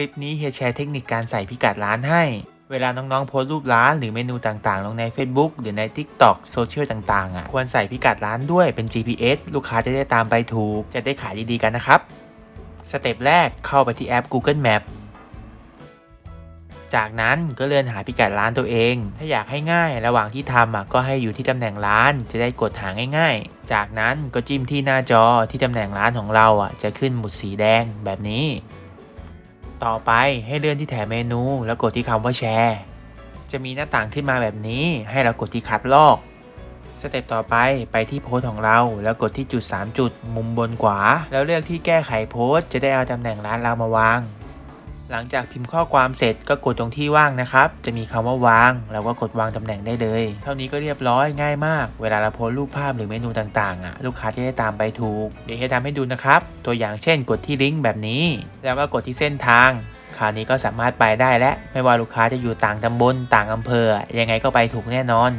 ลิปนี้เฮียแชร์เทคนิคการใส่พิกัดร้านให้ เวลาน้องๆโพสรูปร้านหรือเมนูต่างๆ ลงใน Facebook หรือใน TikTok โซเชียลต่างๆอะควรใส่พิกัดร้านด้วยเป็น GPS ลูกค้าจะได้ตามไปถูก จะได้ขายดีๆกันนะครับ สเต็ปแรกเข้าไปที่แอป Google Map จากนั้นก็เลื่อนหาพิกัดร้านตัวเอง ถ้าอยากให้ง่ายระหว่างที่ทำอะก็ให้อยู่ที่ตำแหน่งร้าน จะได้กดหาง่ายๆ จากนั้นก็จิ้มที่หน้าจอที่ตำแหน่งร้านของเราอะจะขึ้นหมุดสีแดงแบบนี้ ต่อไปให้เลื่อนที่แถบเมนู แล้วกดที่คำว่าแชร์ จะมีหน้าต่างขึ้นมาแบบนี้ ให้เรากดที่คัดลอก สเต็ปต่อไปไปที่โพสต์ของเรา แล้วกดที่จุด 3 จุด มุมบนขวา แล้วเลือกที่แก้ไขโพสจะได้เอาตำแหน่งร้านเรามาวาง หลังจากพิมพ์ข้อความเสร็จก็กดตรงที่ว่างนะครับ จะมีคำว่าวาง เราก็กดวางตำแหน่งได้เลย เท่านี้ก็เรียบร้อยง่ายมาก เวลาเราโพสรูปภาพหรือเมนูต่างๆอะลูกค้าจะได้ตามไปถูก เดี๋ยวให้ทำให้ดูนะครับ ตัวอย่างเช่น กดที่ลิงก์แบบนี้ แล้วก็กดที่เส้นทางคราวนี้ก็สามารถไปได้และ ไม่ว่าลูกค้าจะอยู่ต่างตำบลต่างอำเภอ ยังไงก็ไปถูกแน่นอน